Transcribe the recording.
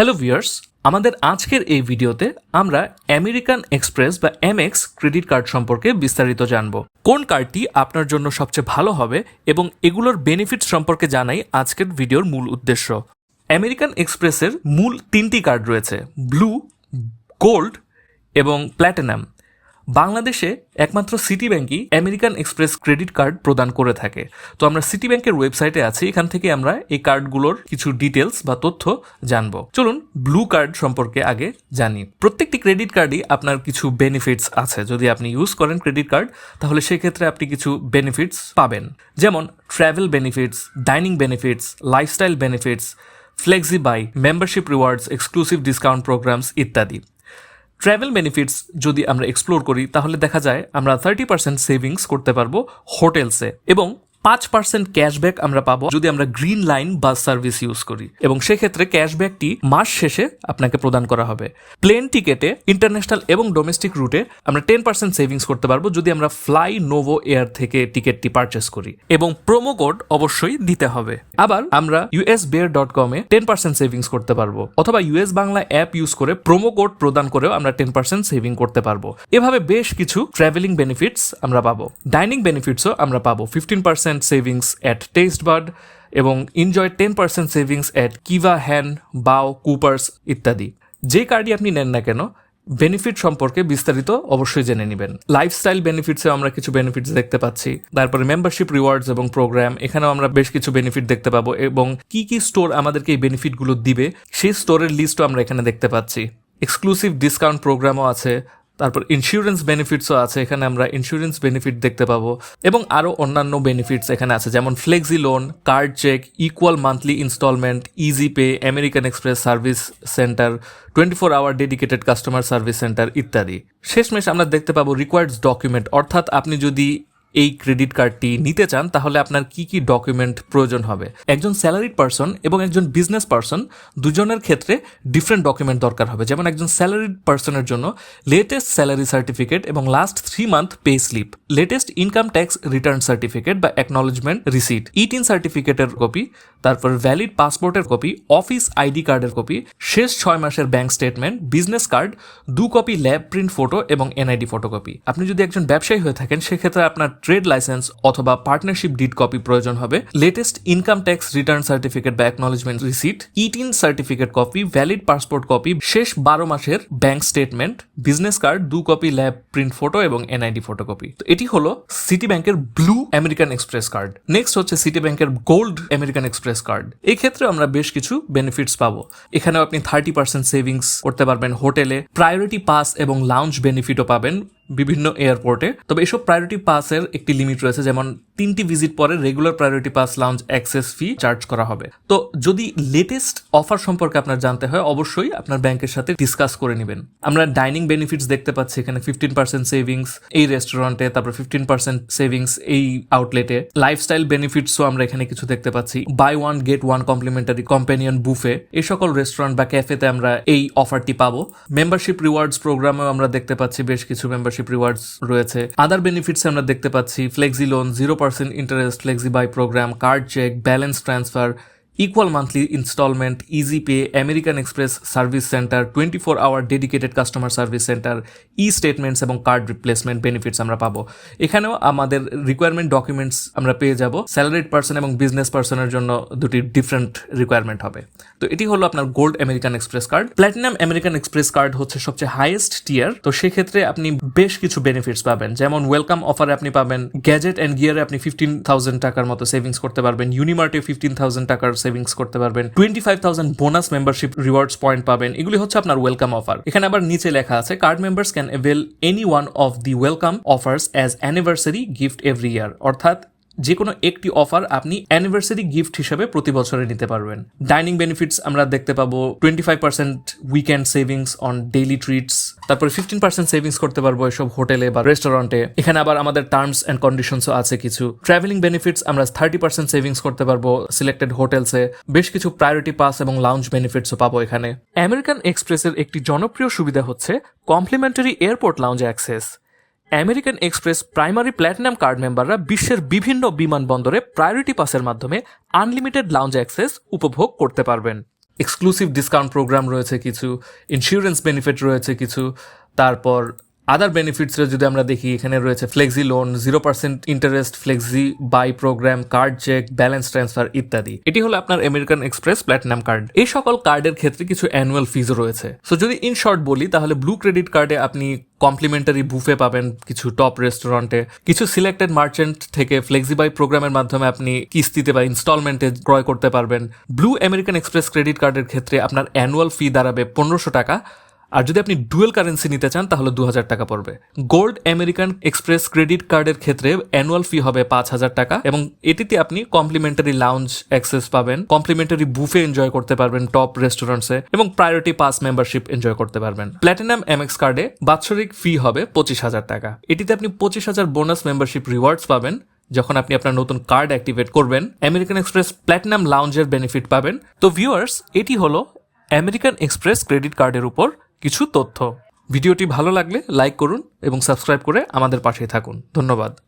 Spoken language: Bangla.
হ্যালো ভিউয়ার্স আমাদের আজকের এই ভিডিওতে আমরা আমেরিকান এক্সপ্রেস বা এমএক্স ক্রেডিট কার্ড সম্পর্কে বিস্তারিত জানব। কোন কার্ডটি আপনার জন্য সবচেয়ে ভালো হবে এবং এগুলোর বেনিফিট সম্পর্কে জানাই আজকের ভিডিওর মূল উদ্দেশ্য। আমেরিকান এক্সপ্রেসের মূল তিনটি কার্ড রয়েছে ব্লু গোল্ড এবং প্ল্যাটিনাম বাংলাদেশে একমাত্র সিটি ব্যাংকই আমেরিকান এক্সপ্রেস ক্রেডিট কার্ড প্রদান করে থাকে। তো আমরা সিটি ব্যাংকের ওয়েবসাইটে আছি, এখান থেকে আমরা এই কার্ডগুলোর কিছু ডিটেলস বা তথ্য জানব। চলুন ব্লু কার্ড সম্পর্কে আগে জানি। প্রত্যেকটি ক্রেডিট কার্ডই আপনার কিছু বেনিফিটস আছে। যদি আপনি ইউজ করেন ক্রেডিট কার্ড তাহলে সেক্ষেত্রে আপনি কিছু বেনিফিটস পাবেন। যেমন travel benefits dining benefits lifestyle benefits flexi buy membership rewards exclusive discount programmes ইত্যাদি। ট্রাভেল বেনিফিটস যদি আমরা এক্সপ্লোর করি, তাহলে দেখা যায় আমরা থার্টি পার্সেন্ট সেভিংস করতে পারব হোটেলসে এবং পাঁচ পার্সেন্ট ক্যাশব্যাক আমরা পাবো যদি আমরা Green Line bus service use করি। এবং সেক্ষেত্রে ক্যাশব্যাকটি মাস শেষে আপনাকে প্রদান করা হবে। প্লেন টিকেটে ইন্টারন্যাশনাল এবং ডোমেস্টিক রুটে আমরা টেন পার্সেন্ট সেভিংস করতে পারব যদি আমরা ফ্লাই নোভো এয়ার থেকে টিকিটটি পারচেস করি। এবং প্রোমো কোড অবশ্যই দিতে হবে। আবার আমরা ইউএস বেয়ার ডট কমে টেন পার্সেন্ট সেভিংস করতে পারব। অথবা ইউএস বাংলা অ্যাপ ইউজ করে প্রোমো কোড প্রদান করেও আমরা টেন পার্সেন্ট সেভিং করতে পারব। এভাবে বেশ কিছু ট্রাভেলিং বেনিফিটস আমরা পাবো। ডাইনিং বেনিফিটসও আমরা পাবো। Fifteen percent savings at Test Bird এবং enjoy ten percent savings at Kiva Han Bao Coopers ইত্যাদি। যে কার্ডই আপনি নেন না কেন বেনিফিট সম্পর্কে বিস্তারিত অবশ্যই জেনে নেবেন। লাইফস্টাইল বেনিফিটসে আমরা কিছু বেনিফিটস দেখতে পাচ্ছি। তারপরে মেম্বারশিপ রিওয়ার্ডস এবং প্রোগ্রাম এখানেও আমরা বেশ কিছু বেনিফিট দেখতে পাবো এবং কি কি স্টোর আমাদেরকে এই বেনিফিটগুলো দিবে, সেই স্টোরের লিস্টও আমরা এখানে দেখতে পাচ্ছি। এক্সক্লুসিভ ডিসকাউন্ট প্রোগ্রামও আছে তারপর ইন্স্যুরেন্স বেনিফিটসও আছে, এখানে আমরা ইন্স্যুরেন্স বেনিফিট দেখতে পাবো। এবং আরও অন্যান্য বেনিফিটস এখানে আছে, যেমন flexi loan card check equal monthly instalment easy pay American Express service centre twenty four hour dedicated customer service centre ইত্যাদি। শেষমেশ আমরা দেখতে পাবো রিকোয়ার্ডস ডকুমেন্ট অর্থাৎ আপনি যদি এই ক্রেডিট কার্ডটি নিতে চান, তাহলে আপনার কি কি ডকুমেন্ট প্রয়োজন হবে? একজন স্যালারিড পারসন এবং একজন বিজনেস পারসন, দুজনের ক্ষেত্রে ডিফারেন্ট ডকুমেন্ট দরকার হবে। যেমন একজন স্যালারিড পারসনের জন্য লেটেস্ট স্যালারি সার্টিফিকেট এবং last three month pay slip latest income tax return certificate বা অ্যাকনোলজমেন্ট রিসিট ইটিন সার্টিফিকেটের কপি তারপর ভ্যালিড পাসপোর্টের কপি অফিস আইডি কার্ডের কপি শেষ ছয় মাসের ব্যাংক স্টেটমেন্ট বিজনেস কার্ড দু কপি ল্যাব প্রিন্ট ফটো এবং এনআইডি ফটোকপি আপনি যদি একজন ব্যবসায়ী হয়ে থাকেন, সেক্ষেত্রে আপনার ট্রেড লাইসেন্স অথবা পার্টনারশিপ ডিড কপি প্রয়োজন হবে। Latest income tax return certificate বা acknowledgement receipt eTIN certificate copy valid passport copy শেষ বারো মাসের ব্যাংক স্টেটমেন্ট বিজনেস কার্ড দু কপি ল্যাব প্রিন্ট ফটো এবং এনআইডি ফটোকপি তো এটি হলো সিটি ব্যাংকের blue American Express card next হচ্ছে সিটি ব্যাংকের গোল্ড আমেরিকান এক্সপ্রেস কার্ড এই ক্ষেত্রে আমরা বেশ কিছু বেনিফিটস পাবো। এখানেও আপনি থার্টি পার্সেন্ট সেভিংস করতে পারবেন হোটেলে প্রায়োরিটি পাস এবং লাউঞ্জ বেনিফিটও পাবেন। বিভিন্ন এয়ারপোর্টে তবে এসব প্রায়োরিটি পাসের একটি লিমিট রয়েছে যেমন তিনটি ভিজিট পরে regular priority pass lounge access fee charge করা হবে। তো যদি লেটেস্ট অফার সম্পর্কে আপনার জানতে হয়, অবশ্যই আপনার ব্যাংকের সাথে ডিসকাস করে নেবেন। আমরা ডাইনিং বেনিফিটস দেখতে পাচ্ছি এখানে ফিফটিন পার্সেন্ট সেভিংস এই রেস্টুরেন্টে তারপর ফিফটিন পার্সেন্ট সেভিংস এই আউটলেটে লাইফস্টাইল বেনিফিটসও আমরা এখানে কিছু দেখতে পাচ্ছি। Buy one get one complimentary companion buffet এই সকল রেস্টুরেন্ট বা ক্যাফেতে আমরা এই অফারটি পাবো। মেম্বারশিপ রিওয়ার্ডস প্রোগ্রামেও আমরা দেখতে পাচ্ছি, বেশ কিছু মেম্বারশিপ রিওয়ার্ডস রয়েছে। আদার বেনিফিটস আমরা দেখতে পাচ্ছি flexi loan zero interest, flexi buy program, card check, balance transfer, equal monthly instalment easy pay American Express service centre twenty four hour dedicated customer service centre e statements এবং কার্ড রিপ্লেসমেন্ট বেনিফিটস আমরা পাবো। এখানেও আমাদের রিকোয়ারমেন্ট ডকুমেন্টস আমরা পেয়ে যাব। স্যালারিড পার্সন এবং বিজনেস পার্সনের জন্য দুটি ডিফারেন্ট রিকোয়ারমেন্ট হবে। তো এটি হলো আপনার gold American Express card platinum American Express card হচ্ছে সবচেয়ে হাইয়েস্ট টিয়ার তো সেক্ষেত্রে আপনি বেশ কিছু বেনিফিটস পাবেন। যেমন ওয়েলকাম অফারে আপনি পাবেন গ্যাজেট অ্যান্ড গিয়ারে আপনি ফিফটিন থাউজেন্ড টাকার মতো সেভিংস করতে পারবেন ইউনিমার্টে ফিফটিন থাউজেন্ড টাকার সেভিংস করতে পারবেন। Twenty five thousand bonus membership rewards point পাবেন। এগুলি হচ্ছে আপনার ওয়েলকাম অফার এখানে আবার নিচে লেখা আছে card members can avail any one of the welcome offers as anniversary gift every year অর্থাৎ যে কোনো একটি অফার আপনি অ্যানিভার্সারি গিফট হিসেবে প্রতি বছরে নিতে পারবেন। ডাইনিং বেনিফিটস আমরা দেখতে পাবো twenty five percent weekend savings on daily treats তারপরে ফিফটিন পার্সেন্ট সেভিংস করতে পারব এসব হোটেলে বা রেস্টুরেন্টে এখানে আবার আমাদের টার্মস অ্যান্ড কন্ডিশনসও আছে কিছু। ট্রাভেলিং বেনিফিটস আমরা থার্টি পার্সেন্ট সেভিংস করতে পারব সিলেক্টেড হোটেলসে বেশ কিছু প্রায়োরিটি পাস এবং লাউঞ্জ বেনিফিটসও পাবো এখানে। আমেরিকান এক্সপ্রেসের একটি জনপ্রিয় সুবিধা হচ্ছে complimentary airport lounge access American Express primary platinum card মেম্বাররা বিশ্বের বিভিন্ন বিমানবন্দরে প্রায়োরিটি পাসের মাধ্যমে আনলিমিটেড লাউঞ্জ অ্যাক্সেস উপভোগ করতে পারবেন। এক্সক্লুসিভ ডিসকাউন্ট প্রোগ্রাম রয়েছে কিছু ইন্স্যুরেন্স বেনিফিট রয়েছে কিছু, তারপর আদার বেনিফিটসে যদি আমরা দেখি, এখানে রয়েছে flexi loan zero percent interest flexi buy program card check balance transfer ইত্যাদি। এটি হলো আপনার আমেরিকান এক্সপ্রেস প্ল্যাটিনাম কার্ড এই সকল কার্ডের ক্ষেত্রে কিছু অ্যানুয়াল ফিজও রয়েছে। সো যদি ইন শর্ট বলি, তাহলে ব্লু ক্রেডিট কার্ডে আপনি কমপ্লিমেন্টারি বুফে পাবেন, কিছু টপ রেস্টুরেন্টে কিছু সিলেক্টেড মার্চেন্ট থেকে ফ্লেক্সিবাই প্রোগ্রামের মাধ্যমে আপনি কিস্তিতে বা ইনস্টলমেন্টে ক্রয় করতে পারবেন। ব্লু আমেরিকান এক্সপ্রেস ক্রেডিট কার্ডের ক্ষেত্রে আপনার অ্যানুয়াল ফি দাঁড়াবে পনেরোশো টাকা। আর যদি আপনি ডুয়েল কারেন্সি নিতে চান, তাহলে দু হাজার টাকা পড়বে। গোল্ড আমেরিকান এক্সপ্রেস ক্রেডিট কার্ডের ক্ষেত্রে অ্যানুয়াল ফি হবে পাঁচ হাজার টাকা এবং এটিতে আপনি কমপ্লিমেন্টারি লাউঞ্জ অ্যাক্সেস পাবেন কমপ্লিমেন্টারি বুফে এনজয় করতে পারবেন টপ রেস্টুরেন্টসে এবং প্রায়োরিটি পাস মেম্বারশিপ এনজয় করতে পারবেন। প্ল্যাটিনাম এমএক্স কার্ডে বাৎসরিক ফি হবে পঁচিশ হাজার টাকা। এটিতে আপনি পঁচিশ হাজার বোনাস মেম্বারশিপ রিওয়ার্ডস পাবেন যখন আপনি আপনার নতুন কার্ড অ্যাক্টিভেট করবেন আমেরিকান এক্সপ্রেস প্ল্যাটিনাম লাউঞ্জের বেনিফিট পাবেন। তো ভিউয়ার্স এটি হলো আমেরিকান এক্সপ্রেস ক্রেডিট কার্ডের উপর কিছু তথ্য। ভিডিওটি ভালো লাগলে লাইক করুন এবং সাবস্ক্রাইব করে আমাদের পাশে থাকুন। ধন্যবাদ।